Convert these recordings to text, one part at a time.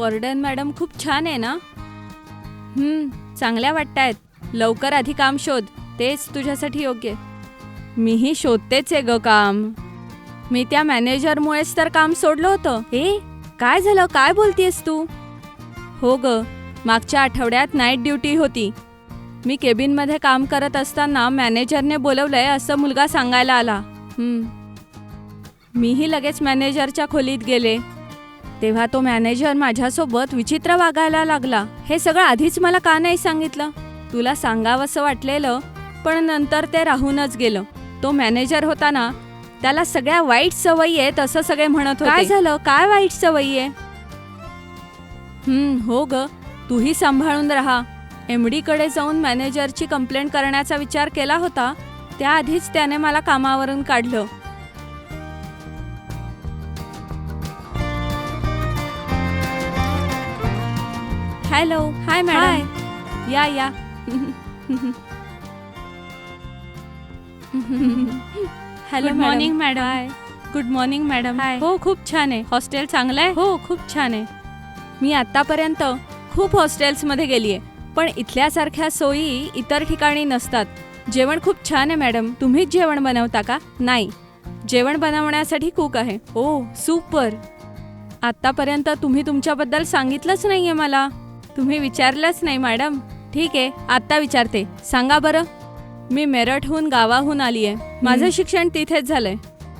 Warden madam खूप छान आहे ना? हम्म चांगल्या वाटतायत. लवकर आधी काम शोध. तेच तुझ्यासाठी योग्य. मीही शोधतेच आहे ग काम. मी त्या मॅनेजरमुळेच तर काम सोडलं होतं. हे काय झालं? काय बोलतीयस तू? हो ग मागच्या आठवड्यात नाईट ड्युटी होती. मी केबिनमध्ये काम करत असताना मॅनेजरने बोलवलंय असं मुलगा सांगायला आला. हम्म. मीही लगेच मॅनेजरच्या खोलीत गेले. तेव्हा तो मॅनेजर माझ्यासोबत विचित्र वागायला लागला. हे सगळं आधीच मला का नाही सांगितलं? तुला सांगावंसं वाटलेलं पण नंतर ते राहूनच गेलं. तो मॅनेजर होता ना त्याला सगळ्या वाईट सवयी आहेत असं सगळे म्हणत होते. काय झालं? काय वाईट सवयी आहे? हम्म हो ग. तूही सांभाळून राहा. एमडी कडे जाऊन मॅनेजरची कंप्लेंट करण्याचा विचार केला होता त्याआधीच त्याने मला कामावरून काढलं. हॅलो हाय मॅडम या या hello morning, madam hi good morning madam Hi. हो खूप छान आहे. हॉस्टेल चांगलं आहे? हो खूप छान आहे. मी आतापर्यंत खूप हॉस्टेल्समध्ये गेली आहे पण इथल्यासारख्या सोयी इतर ठिकाणी नसतात. जेवण खूप छान आहे मॅडम तुम्हीच जेवण बनवता का? नाही. जेवण बनवण्यासाठी कुक आहे. ओ सुपर आतापर्यंत तुम्ही तुमच्याबद्दल सांगितलंच नाहीये मला. तुम्ही विचारलंच नाही मॅडम. ठीक आहे आत्ता विचारते. सांगा बरं. मी मेरठहून गावाहून आली आहे माझं शिक्षण तिथेच झालंय.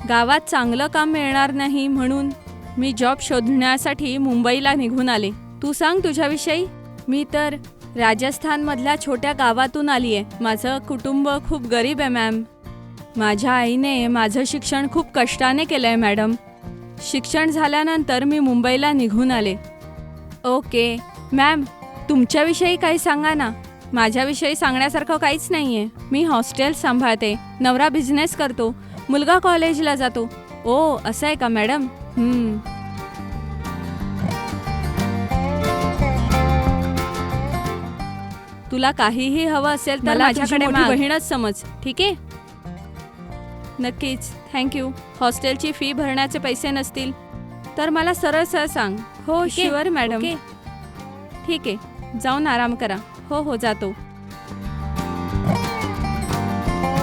गावात चांगलं काम मिळणार नाही म्हणून मी जॉब शोधण्यासाठी मुंबईला निघून आले. तू सांग तुझ्याविषयी. मी तर राजस्थानमधल्या छोट्या गावातून आली आहे माझं कुटुंब खूप गरीब आहे मॅम. माझ्या आईने माझं शिक्षण खूप कष्टाने केलं आहे मॅडम. शिक्षण झाल्यानंतर मी मुंबईला निघून आले. ओके. मॅम तुमच्याविषयी काही सांगा ना. माझ्याविषयी सांगण्यासारखं काहीच नाही आहे मी हॉस्टेल सांभाळते. नवरा बिझनेस करतो. मुलगा कॉलेजला जातो. ओ असं आहे का मॅडम हम्म. तुला काहीही हवं असेल तर माझ्याकडे. बहीणच समज. ठीक आहे? नक्कीच. थँक्यू हॉस्टेलची फी भरण्याचे पैसे नसतील. तर मला सरळ सरळ सांग. हो शुअर मॅडम ओके. ठीक आहे जाऊन आराम करा. हो हो जातो.